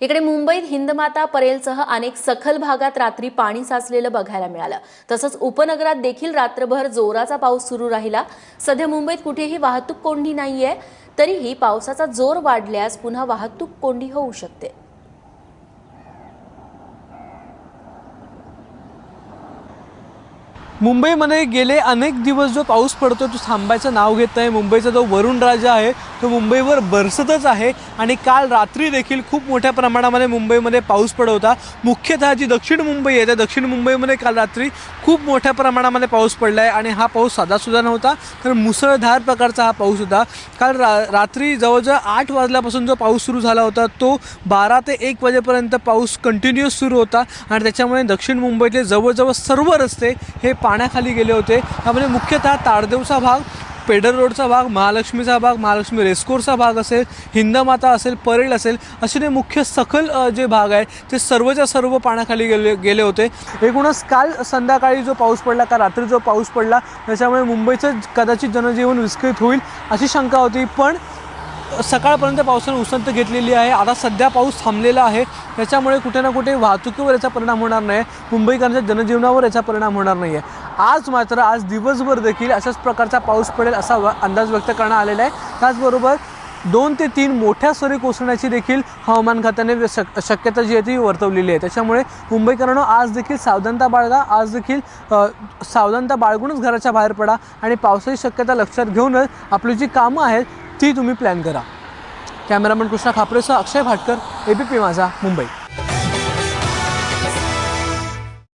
इकडे मुंबईत हिंदमाता परेलसह अनेक सखल भागात रात्री पाणी साचलेलं बघायला मिळालं. तसंच उपनगरात देखील रात्रभर जोराचा पाऊस सुरू राहिला. सध्या मुंबईत कुठेही वाहतूक कोंडी नाहीये. तरीही पावसाचा जोर वाढल्यास पुन्हा वाहतूक कोंडी होऊ शकते. मुंबईमध्ये गेले अनेक दिवस जो पाऊस पडतो तो थांबायचं नाव घेत आहे मुंबईचा जो वरुण राजा आहे तो मुंबईवर बरसतच आहे. आणि काल रात्री देखील खूप मोठ्या प्रमाणामध्ये मुंबईमध्ये पाऊस पडत होता. मुख्यतः जी दक्षिण मुंबई आहे त्या दक्षिण मुंबईमध्ये काल रात्री खूप मोठ्या प्रमाणामध्ये पाऊस पडला आहे आणि हा पाऊस साधासुद्धा नव्हता तर मुसळधार प्रकारचा हा पाऊस होता. काल रा रात्री जवळजवळ आठ वाजल्यापासून जो पाऊस सुरू झाला होता तो बारा ते एक वाजेपर्यंत पाऊस कंटिन्युअस सुरू होता. आणि त्याच्यामुळे दक्षिण मुंबईतले जवळजवळ सर्व रस्ते हे पाण्याखाली गेले होते. त्यामध्ये मुख्यतः ताडदेवचा भाग पेडर रोडचा भाग महालक्ष्मीचा भाग महालक्ष्मी रेस्कोरचा भाग असेल हिंदमाता असेल परेल असेल असे ते मुख्य सखल जे भाग आहे ते सर्वच्या सर्व पाण्याखाली गेले गेले होते. एकूणच काल संध्याकाळी जो पाऊस पडला का रात्री जो पाऊस पडला त्याच्यामुळे मुंबईचं कदाचित जनजीवन विस्कळीत होईल अशी शंका होती. पण सकाळपर्यंत पावसाने उसंत घेतलेली आहे. आता सध्या पाऊस थांबलेला आहे. त्याच्यामुळे कुठे ना कुठे वाहतुकीवर याचा परिणाम होणार नाही. मुंबईकरांच्या जनजीवनावर याचा परिणाम होणार नाही आहे आज मात्र आज दिवसभर देखील अशाच प्रकारचा पाऊस पडेल असा व- अंदाज व्यक्त करण्यात आलेला आहे. त्याचबरोबर दोन ते तीन मोठ्या सरी कोसळण्याची देखील हवामान खात्याने शक शक्यता जी आहे ती वर्तवलेली आहे. त्याच्यामुळे मुंबईकरांनो आज देखील सावधानता बाळगा. आज देखील सावधानता बाळगूनच घराच्या बाहेर पडा आणि पावसाची शक्यता लक्षात घेऊनच आपली जी कामं आहेत ती तुम्ही प्लॅन करा. Cameraman Krishna खापरेसह Akshay Bhatkar A B P Majha Mumbai.